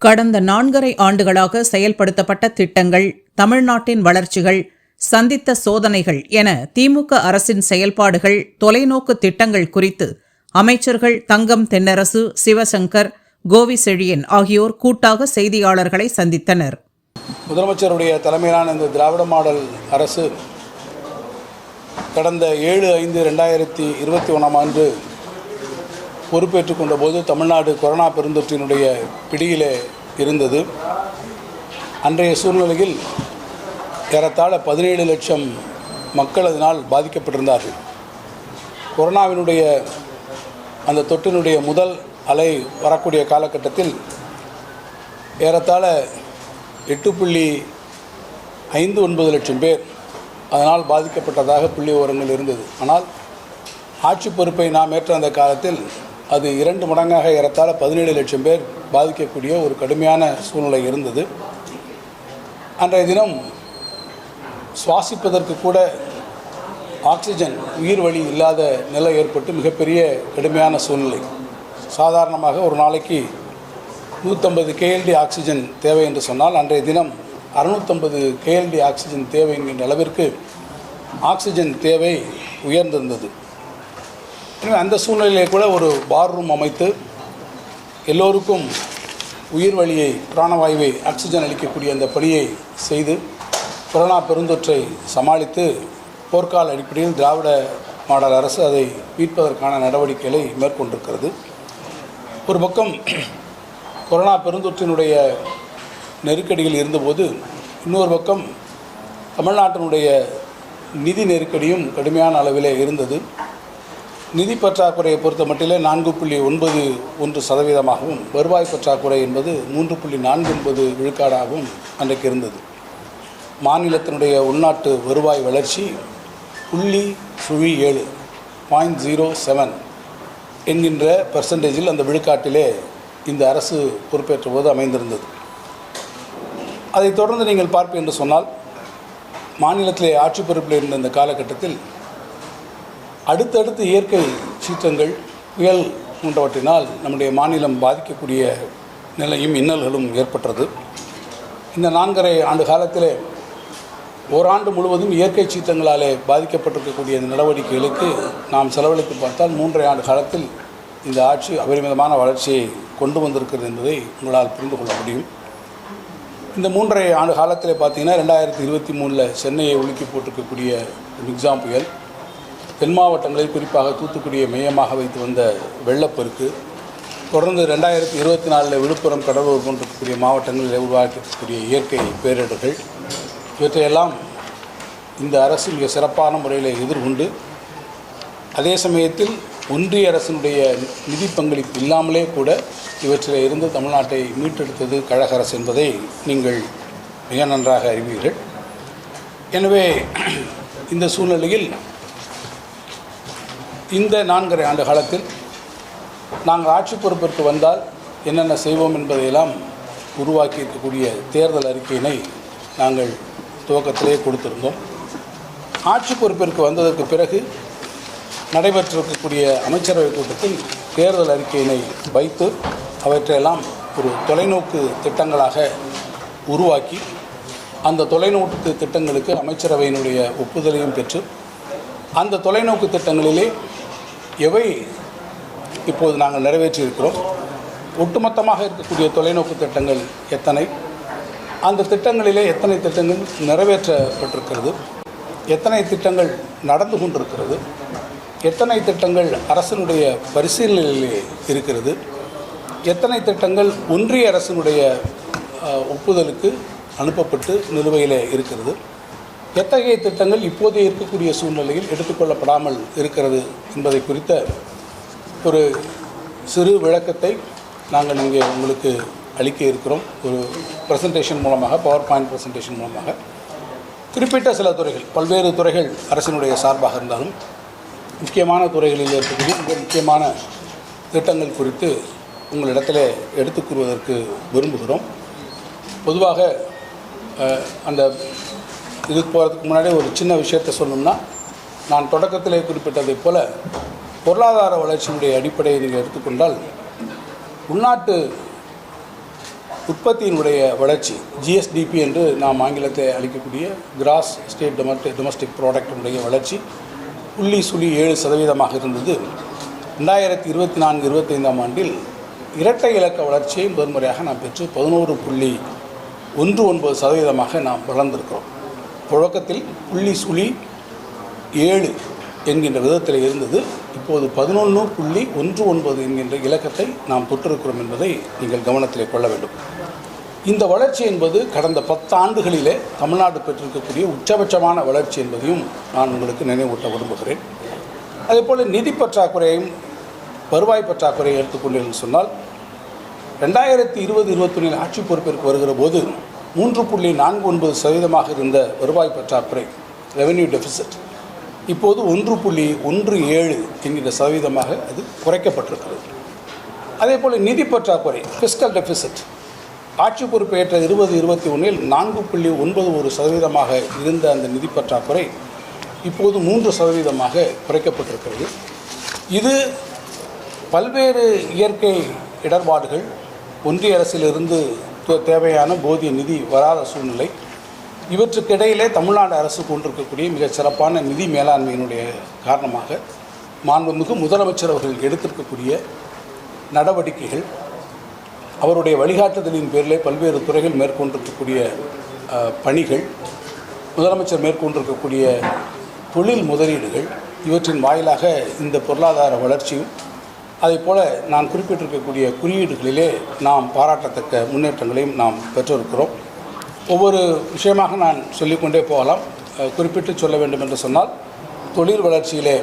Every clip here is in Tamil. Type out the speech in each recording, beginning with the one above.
கடந்த நான்கரை ஆண்டுகளாக செயல்படுத்தப்பட்ட திட்டங்கள் தமிழ்நாட்டின் வளர்ச்சிகள் சந்தித்த சோதனைகள் என திமுக அரசின் செயல்பாடுகள் தொலைநோக்கு திட்டங்கள் குறித்து அமைச்சர்கள் தங்கம் தென்னரசு சிவசங்கர் கோவி செழியன் ஆகியோர் கூட்டாக செய்தியாளர்களை சந்தித்தனர். முதலமைச்சருடைய தலைமையிலான இந்த திராவிட மாடல் அரசு கடந்த ஏழு ஐந்து ரெண்டாயிரத்தி இருபத்தி ஒன்றாம் ஆண்டு பொறுப்பேற்றுக் கொண்டபோது தமிழ்நாடு கொரோனா பெருந்தொற்றினுடைய பிடியிலே இருந்தது. அன்றைய சூழ்நிலையில் ஏறத்தாழ பதினேழு லட்சம் மக்கள் அதனால் பாதிக்கப்பட்டிருந்தார்கள். கொரோனாவினுடைய அந்த தொற்றினுடைய முதல் அலை வரக்கூடிய காலகட்டத்தில் ஏறத்தாழ எட்டு புள்ளி ஐந்து ஒன்பது லட்சம் பேர் அதனால் பாதிக்கப்பட்டதாக புள்ளி விவரங்கள் இருந்தது. ஆனால் ஆட்சி பொறுப்பை நாம் ஏற்ற அந்த காலத்தில் அது இரண்டு மடங்காக ஏறத்தால் பதினேழு லட்சம் பேர் பாதிக்கக்கூடிய ஒரு கடுமையான சூழ்நிலை இருந்தது. அன்றைய தினம் சுவாசிப்பதற்கு கூட ஆக்சிஜன் உயிர் வழி இல்லாத நிலை ஏற்பட்டு மிகப்பெரிய கடுமையான சூழ்நிலை. சாதாரணமாக ஒரு நாளைக்கு நூற்றம்பது கேஎல்டி ஆக்சிஜன் தேவை என்று சொன்னால் அன்றைய தினம் அறுநூற்றம்பது கேஎல்டி ஆக்சிஜன் தேவை என்கின்ற அளவிற்கு ஆக்சிஜன் தேவை உயர்ந்திருந்தது. எனவே அந்த சூழ்நிலையிலே கூட ஒரு பார் ரூம் அமைத்து எல்லோருக்கும் உயிர் வழியை பிராணவாயுவை ஆக்சிஜன் அளிக்கக்கூடிய அந்த பணியை செய்து கொரோனா பெருந்தொற்றை சமாளித்து போர்க்கால அடிப்படையில் திராவிட மாடல் அரசு அதை மீட்பதற்கான நடவடிக்கைகளை மேற்கொண்டிருக்கிறது. ஒரு பக்கம் கொரோனா பெருந்தொற்றினுடைய நெருக்கடியில் இருந்தபோது இன்னொரு பக்கம் தமிழ்நாட்டினுடைய நிதி நெருக்கடியும் கடுமையான அளவிலே இருந்தது. நிதி பற்றாக்குறையை பொறுத்த மட்டிலே நான்கு புள்ளி ஒன்பது ஒன்று சதவீதமாகவும் வருவாய் பற்றாக்குறை என்பது மூன்று புள்ளி நான்கு ஒன்பது விழுக்காடாகவும் அன்றைக்கு இருந்தது. மாநிலத்தினுடைய உள்நாட்டு வருவாய் வளர்ச்சி புள்ளி சுழி ஏழு பாயிண்ட் ஜீரோ செவன் என்கின்ற பர்சன்டேஜில் அந்த விழுக்காட்டிலே இந்த அரசு பொறுப்பேற்ற போது அமைந்திருந்தது. அதைத் தொடர்ந்து நீங்கள் பார்ப்பு என்று சொன்னால் மாநிலத்திலே ஆட்சி பொறுப்பில் இருந்த இந்த காலகட்டத்தில் அடுத்தடுத்து இயற்கை சீற்றங்கள் புயல் போன்றவற்றினால் நம்முடைய மாநிலம் பாதிக்கக்கூடிய நிலையும் இன்னல்களும் ஏற்பட்டது. இந்த நான்கரை ஆண்டு காலத்திலே ஓராண்டு முழுவதும் இயற்கை சீற்றங்களாலே பாதிக்கப்பட்டிருக்கக்கூடிய இந்த நடவடிக்கைகளுக்கு நாம் செலவழித்து பார்த்தால் மூன்றரை ஆண்டு காலத்தில் இந்த ஆட்சி அபரிமிதமான வளர்ச்சியை கொண்டு வந்திருக்கிறது என்பதை உங்களால் புரிந்து கொள்ள முடியும். இந்த மூன்றரை ஆண்டு காலத்தில் பார்த்தீங்கன்னா ரெண்டாயிரத்தி இருபத்தி மூணில் சென்னையை ஒழுக்கி போட்டிருக்கக்கூடிய மிக்ஸாம் புயல். தென் மாவட்டங்களில் குறிப்பாக தூத்துக்குடியை மையமாக வைத்து வந்த வெள்ளப்பெருக்கு தொடர்ந்து ரெண்டாயிரத்தி இருபத்தி நாலில் விழுப்புரம் கடலூர் போன்றக்கூடிய மாவட்டங்களில் உருவாக்கக்கூடிய இயற்கை பேரிடர்கள். இவற்றையெல்லாம் இந்த அரசு மிக சிறப்பான முறையில் எதிர்கொண்டு அதே சமயத்தில் ஒன்றிய அரசினுடைய நிதி பங்களிப்பு இல்லாமலே கூட இவற்றில் இருந்து தமிழ்நாட்டை மீட்டெடுத்தது கழக அரசு என்பதை நீங்கள் மிக நன்றாக அறிவீர்கள். எனவே இந்த சூழ்நிலையில் இந்த நான்கரை ஆண்டு காலத்தில் நாங்கள் ஆட்சி பொறுப்பிற்கு வந்தால் என்னென்ன செய்வோம் என்பதையெல்லாம் உருவாக்கி இருக்கக்கூடிய தேர்தல் அறிக்கையினை நாங்கள் துவக்கத்திலே கொடுத்திருந்தோம். ஆட்சி பொறுப்பிற்கு வந்ததற்கு பிறகு நடைபெற்றிருக்கக்கூடிய அமைச்சரவை கூட்டத்தில் தேர்தல் அறிக்கையினை வைத்து அவற்றையெல்லாம் ஒரு தொலைநோக்கு திட்டங்களாக உருவாக்கி அந்த தொலைநோக்கு திட்டங்களுக்கு அமைச்சரவையினுடைய ஒப்புதலையும் பெற்று அந்த தொலைநோக்கு திட்டங்களிலே எவை இப்போது நாங்கள் நிறைவேற்றியிருக்கிறோம்? ஒட்டுமொத்தமாக இருக்கக்கூடிய தொலைநோக்கு திட்டங்கள் எத்தனை? அந்த திட்டங்களிலே எத்தனை திட்டங்கள் நிறைவேற்றப்பட்டிருக்கிறது? எத்தனை திட்டங்கள் நடந்து கொண்டிருக்கிறது? எத்தனை திட்டங்கள் அரசினுடைய பரிசீலனையிலே இருக்கிறது? எத்தனை திட்டங்கள் ஒன்றிய அரசினுடைய ஒப்புதலுக்கு அனுப்பப்பட்டு நிலுவையில் இருக்கிறது? எத்தகைய திட்டங்கள் இப்போதே இருக்கக்கூடிய சூழ்நிலையில் எடுத்துக்கொள்ளப்படாமல் இருக்கிறது என்பதை குறித்த ஒரு சிறு விளக்கத்தை நாங்கள் இங்கே உங்களுக்கு அளிக்க இருக்கிறோம். ஒரு ப்ரெசன்டேஷன் மூலமாக பவர் பாயிண்ட் ப்ரெசன்டேஷன் மூலமாக. குறிப்பிட்ட சில துறைகள் பல்வேறு துறைகள் அரசினுடைய சார்பாக இருந்தாலும் முக்கியமான துறைகளில் இருக்கக்கூடிய மிக முக்கியமான திட்டங்கள் குறித்து உங்களிடத்தில் எடுத்துக்கூறுவதற்கு விரும்புகிறோம். பொதுவாக அந்த இதுக்கு போகிறதுக்கு முன்னாடி ஒரு சின்ன விஷயத்தை சொல்லணும்னா நான் தொடக்கத்திலே குறிப்பிட்டதைப் போல பொருளாதார வளர்ச்சியினுடைய அடிப்படையை நீங்கள் எடுத்துக்கொண்டால் உள்நாட்டு உற்பத்தியினுடைய வளர்ச்சி ஜிஎஸ்டிபி என்று நாம் ஆங்கிலத்தை அளிக்கக்கூடிய கிராஸ் ஸ்டேட் டொமஸ்டிக் டொமஸ்டிக் ப்ராடக்டினுடைய வளர்ச்சி புள்ளி சுழி ஏழு சதவீதமாக இருந்தது. ரெண்டாயிரத்தி இருபத்தி நான்கு இருபத்தைந்தாம் ஆண்டில் இரட்டை இலக்க வளர்ச்சியை முதன்முறையாக நாம் பெற்று பதினோரு புள்ளி ஒன்று ஒன்பது சதவீதமாக நாம் வளர்ந்திருக்கிறோம். புழக்கத்தில் புள்ளி சுழி ஏழு என்கின்ற விதத்தில் இருந்தது. இப்போது பதினொன்று புள்ளி ஒன்று ஒன்பது என்கின்ற இலக்கத்தை நாம் தொற்றிருக்கிறோம் என்பதை நீங்கள் கவனத்தில் கொள்ள வேண்டும். இந்த வளர்ச்சி என்பது கடந்த பத்தாண்டுகளிலே தமிழ்நாடு பெற்றிருக்கக்கூடிய உச்சபட்சமான வளர்ச்சி என்பதையும் நான் உங்களுக்கு நினைவூட்ட விரும்புகிறேன். அதேபோல் நிதி பற்றாக்குறையும் வருவாய் பற்றாக்குறையை எடுத்துக்கொண்டேன் சொன்னால் ரெண்டாயிரத்தி இருபது இருபத்தொன்னில் ஆட்சி பொறுப்பிற்கு வருகிற போது மூன்று புள்ளி நான்கு ஒன்பது சதவீதமாக இருந்த வருவாய் பற்றாக்குறை ரெவென்யூ டெபிசிட் இப்போது ஒன்று புள்ளி ஒன்று ஏழு என்கிற சதவீதமாக அது குறைக்கப்பட்டிருக்கிறது. அதே போல் நிதி பற்றாக்குறை ஃபிஸ்கல் டெபிசிட் ஆட்சி பொறுப்பேற்ற இருபது இருபத்தி ஒன்றில் நான்கு புள்ளி ஒன்பது ஒரு சதவீதமாக இருந்த அந்த நிதி பற்றாக்குறை இப்போது மூன்று சதவீதமாக குறைக்கப்பட்டிருக்கிறது. இது பல்வேறு இயற்கை இடர்பாடுகள் ஒன்றிய அரசிலிருந்து தேவையான போதிய நிதி வராத சூழ்நிலை. இவற்றுக்கிடையிலே தமிழ்நாடு அரசு கொண்டிருக்கக்கூடிய மிக சிறப்பான நிதி மேலாண்மையினுடைய காரணமாக மாண்புமிகு முதலமைச்சர் அவர்கள் எடுத்திருக்கக்கூடிய நடவடிக்கைகள் அவருடைய வழிகாட்டுதலின் பேரிலே பல்வேறு துறைகள் மேற்கொண்டிருக்கக்கூடிய பணிகள் முதலமைச்சர் மேற்கொண்டிருக்கக்கூடிய தொழில் முதலீடுகள் இவற்றின் வாயிலாக இந்த பொருளாதார வளர்ச்சியும் அதே போல் நான் குறிப்பிட்டிருக்கக்கூடிய குறியீடுகளிலே நாம் பாராட்டத்தக்க முன்னேற்றங்களையும் நாம் பெற்றிருக்கிறோம். ஒவ்வொரு விஷயமாக நான் சொல்லிக்கொண்டே போகலாம். குறிப்பிட்டு சொல்ல வேண்டும் என்று சொன்னால் தொழில் வளர்ச்சியிலே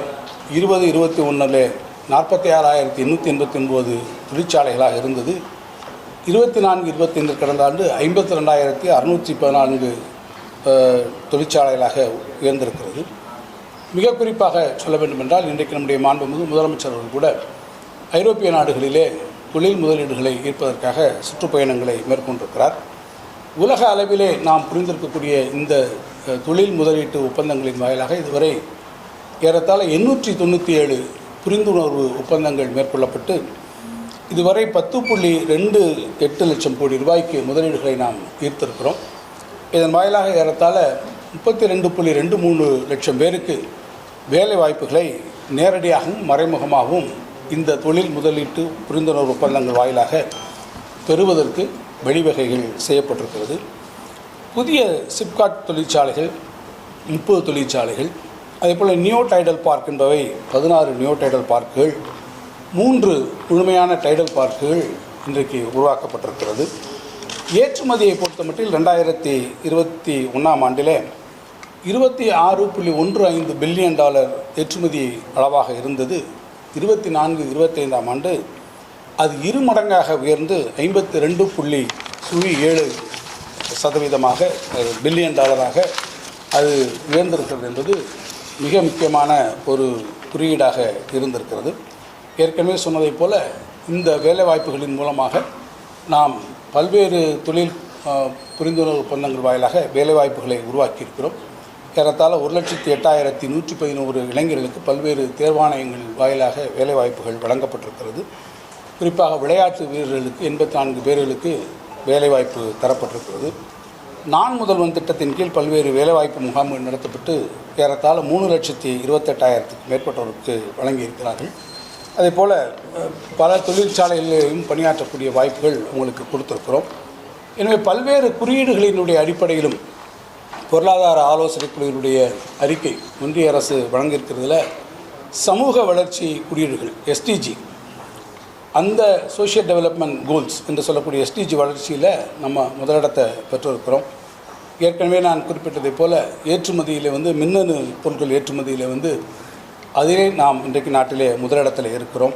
இருபது இருபத்தி ஒன்றில் நாற்பத்தி ஆறாயிரத்தி எண்ணூற்றி எண்பத்தி ஒன்பது தொழிற்சாலைகளாக இருந்தது. இருபத்தி நான்கு இருபத்தைந்து கடந்த ஆண்டு ஐம்பத்தி ரெண்டாயிரத்தி அறுநூற்றி பதினான்கு தொழிற்சாலைகளாக உயர்ந்திருக்கிறது. மிக குறிப்பாக சொல்ல வேண்டுமென்றால் இன்றைக்கு நம்முடைய மாண்புமிகு முதலமைச்சர் அவர்கள் கூட ஐரோப்பிய நாடுகளிலே தொழில் முதலீடுகளை ஈர்ப்பதற்காக சுற்றுப்பயணங்களை மேற்கொண்டிருக்கிறார். உலக அளவிலே நாம் புரிந்திருக்கக்கூடிய இந்த தொழில் முதலீட்டு ஒப்பந்தங்களின் வாயிலாக இதுவரை ஏறத்தாழ எண்ணூற்றி தொண்ணூற்றி ஏழு புரிந்துணர்வு ஒப்பந்தங்கள் மேற்கொள்ளப்பட்டு இதுவரை பத்து புள்ளி ரெண்டு எட்டு லட்சம் கோடி ரூபாய்க்கு முதலீடுகளை நாம் ஈர்த்திருக்கிறோம். இதன் வாயிலாக ஏறத்தாழ முப்பத்தி ரெண்டு புள்ளி ரெண்டு மூணு லட்சம் பேருக்கு வேலை வாய்ப்புகளை நேரடியாகவும் மறைமுகமாகவும் இந்த தொழில் முதலீட்டு புரிந்துணர்வு ஒப்பந்தங்கள் வாயிலாக பெறுவதற்கு வழிவகைகள் செய்யப்பட்டிருக்கிறது. புதிய சிப்காட் தொழிற்சாலைகள் முப்பது தொழிற்சாலைகள் அதேபோல் நியோ டைடல் பார்க் என்பவை பதினாறு நியோ டைடல் பார்க்குகள் மூன்று முழுமையான டைடல் பார்க்குகள் இன்றைக்கு உருவாக்கப்பட்டிருக்கிறது. ஏற்றுமதியை பொறுத்தமட்டில் ரெண்டாயிரத்தி இருபத்தி ஒன்றாம் ஆண்டில் இருபத்தி ஆறு புள்ளி ஒன்று ஐந்து பில்லியன் டாலர் ஏற்றுமதி அளவாக இருந்தது. இருபத்தி நான்கு இருபத்தைந்தாம் ஆண்டு அது இரு மடங்காக உயர்ந்து ஐம்பத்தி ரெண்டு புள்ளி சுவி ஏழு சதவீதமாக பில்லியன் டாலராக அது உயர்ந்திருக்கிறது என்பது மிக முக்கியமான ஒரு குறியீடாக இருந்திருக்கிறது. ஏற்கனவே சொன்னதைப் போல் இந்த வேலைவாய்ப்புகளின் மூலமாக நாம் பல்வேறு தொழில் புரிந்துணர்வு ஒப்பந்தங்கள் வாயிலாக வேலைவாய்ப்புகளை உருவாக்கியிருக்கிறோம். ஏறத்தாழ ஒரு லட்சத்தி எட்டாயிரத்தி நூற்றி பதினோரு இளைஞர்களுக்கு பல்வேறு தேர்வாணையங்கள் வாயிலாக வேலைவாய்ப்புகள் வழங்கப்பட்டிருக்கிறது. குறிப்பாக விளையாட்டு வீரர்களுக்கு எண்பத்தி நான்கு பேர்களுக்கு வேலைவாய்ப்பு தரப்பட்டிருக்கிறது. நான் முதல்வன் திட்டத்தின் கீழ் பல்வேறு வேலைவாய்ப்பு முகாம்கள் நடத்தப்பட்டு ஏறத்தாழ மூணு லட்சத்தி இருபத்தெட்டாயிரத்துக்கு மேற்பட்டவருக்கு வழங்கியிருக்கிறார்கள். அதே போல் பல தொழிற்சாலைகளிலும் பணியாற்றக்கூடிய வாய்ப்புகள் உங்களுக்கு கொடுத்துருக்கிறோம். எனவே பல்வேறு குறியீடுகளினுடைய அடிப்படையிலும் பொருளாதார ஆலோசனை குழுவினுடைய அறிக்கை ஒன்றிய அரசு வழங்கியிருக்கிறதுல சமூக வளர்ச்சி குறியீடுகள் எஸ்டிஜி அந்த சோஷியல் டெவலப்மெண்ட் கோல்ஸ் என்று சொல்லக்கூடிய எஸ்டிஜி வளர்ச்சியில் நம்ம முதலிடத்தை பெற்றிருக்கிறோம். ஏற்கனவே நான் குறிப்பிட்டதைப் போல் ஏற்றுமதியில் வந்து மின்னணு பொருட்கள் ஏற்றுமதியில் வந்து அதிலே நாம் இன்றைக்கு நாட்டிலே முதலிடத்தில் இருக்கிறோம்.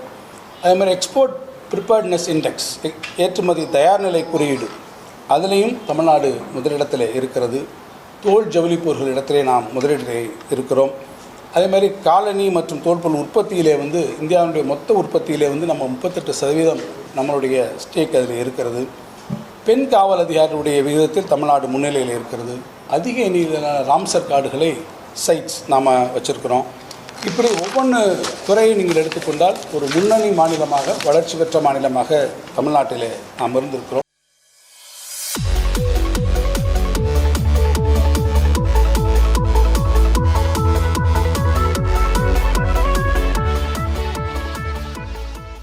அதே மாதிரி எக்ஸ்போர்ட் ப்ரிப்பேர்ட்னஸ் இண்டெக்ஸ் ஏற்றுமதி தயார்நிலை குறியீடு அதுலேயும் தமிழ்நாடு முதலிடத்தில் இருக்கிறது. தோல் ஜவுளி இடத்திலே நாம் முதலீடு இருக்கிறோம். அதே மாதிரி காலனி மற்றும் தோல்பொருள் உற்பத்தியிலே வந்து இந்தியாவுடைய மொத்த உற்பத்தியிலே வந்து நம்ம முப்பத்தெட்டு சதவீதம் நம்மளுடைய ஸ்டேக் அதில் இருக்கிறது. பெண் காவல் அதிகாரிகளுடைய விகிதத்தில் தமிழ்நாடு முன்னிலையில் இருக்கிறது. அதிக எண்ணிக்கையிலான ராம்சர் கார்டுகளை சைட்ஸ் நாம் வச்சுருக்கிறோம். இப்படி ஒவ்வொன்று துறையை நீங்கள் எடுத்துக்கொண்டால் ஒரு முன்னணி மாநிலமாக வளர்ச்சி பெற்ற மாநிலமாக தமிழ்நாட்டிலே நாம் இருந்திருக்கிறோம்.